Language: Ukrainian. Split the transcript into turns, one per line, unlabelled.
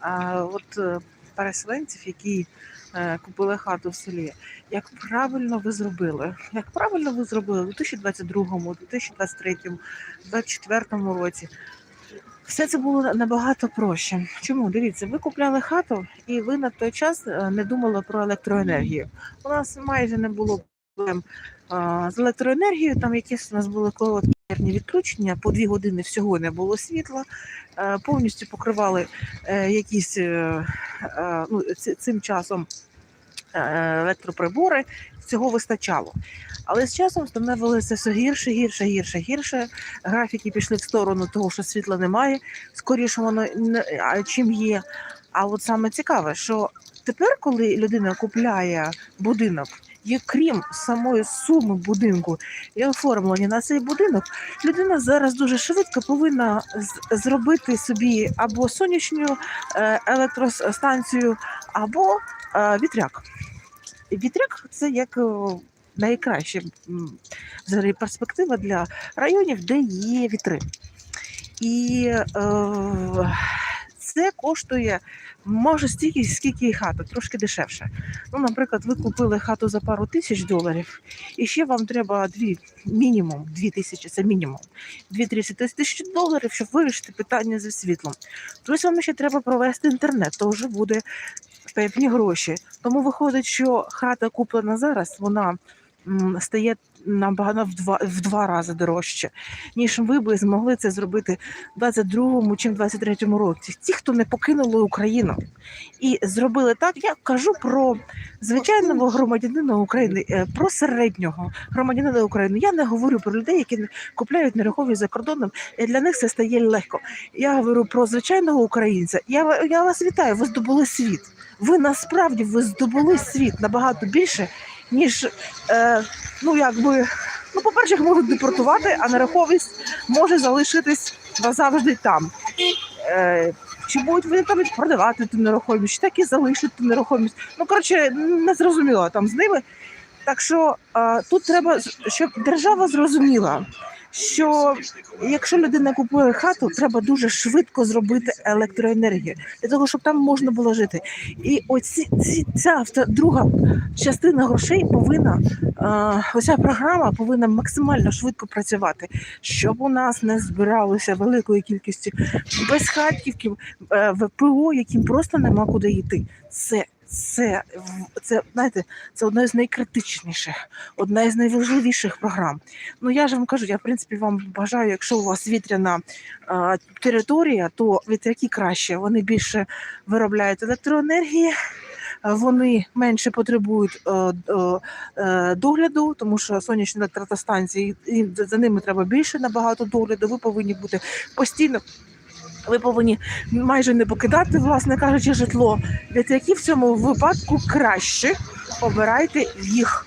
А от е, переселенців, які е, купили хату в селі, як правильно ви зробили? Як правильно ви зробили у 2022, 2023, 2024 році? Все це було набагато проще. Чому? Дивіться, ви купляли хату, і ви на той час е, не думали про електроенергію. У нас майже не було з електроенергією. Там якісь у нас були короткі відключення, по дві години всього не було світла, е, повністю покривали е, якісь е, ну, цим часом електроприбори. Цього вистачало. Але з часом становилося все гірше, гірше, гірше, гірше. Графіки пішли в сторону того, що світла немає. Скоріше воно чим є. А от саме цікаве, що тепер, коли людина купляє будинок, є крім самої суми будинку і оформлення на цей будинок, людина зараз дуже швидко повинна зробити собі або сонячну е, електростанцію, або е, вітряк. Вітряк це як е, найкраща взагалі перспектива для районів, де є вітри. І е, це коштує може стільки, скільки і хата, трошки дешевше. Ну, наприклад, ви купили хату за пару тисяч доларів, і ще вам треба дві, мінімум, дві тисячі, це мінімум, дві-тридцять тисяч доларів, щоб вирішити питання зі світлом. Тобто вам ще треба провести інтернет, то вже буде певні гроші. Тому виходить, що хата куплена зараз, вона стає набагато в два, в два рази дорожче, ніж ви би змогли це зробити в 22-му чи в 23-му році. Ті, хто не покинули Україну і зробили так, я кажу про звичайного громадянина України, е, про середнього громадянина України. Я не говорю про людей, які купляють нерухомість за кордоном, і для них це стає легко. Я говорю про звичайного українця. Я, я вас вітаю, ви здобули світ. Ви насправді ви здобули світ набагато більше, ніж е, ну якби. Ну, по-перше, їх можуть депортувати, а нерухомість може залишитись назавжди там. Е, чи будуть вони там продавати ту нерухомість, чи так і залишити ту нерухомість. Ну, коротше, не зрозуміло там з ними. Так що е, тут треба, щоб держава зрозуміла, що якщо людина купує хату, треба дуже швидко зробити електроенергію для того, щоб там можна було жити. І оці ці, ця друга частина грошей повинна е, оця програма повинна максимально швидко працювати, щоб у нас не збиралося великої кількості безхатківків е, ВПО, яким просто нема куди йти. Це це, це знаєте, це одна з найкритичніших, одна із найважливіших програм. Ну я ж вам кажу, я в принципі вам бажаю, якщо у вас вітряна е, територія, то вітряки краще. Вони більше виробляють електроенергії. Вони менше потребують е, е, е, догляду, тому що сонячні електростанції і за ними треба більше набагато догляду. Ви повинні бути постійно. Ви повинні майже не покидати, власне кажучи, житло. Вітряки в цьому випадку краще обирайте їх.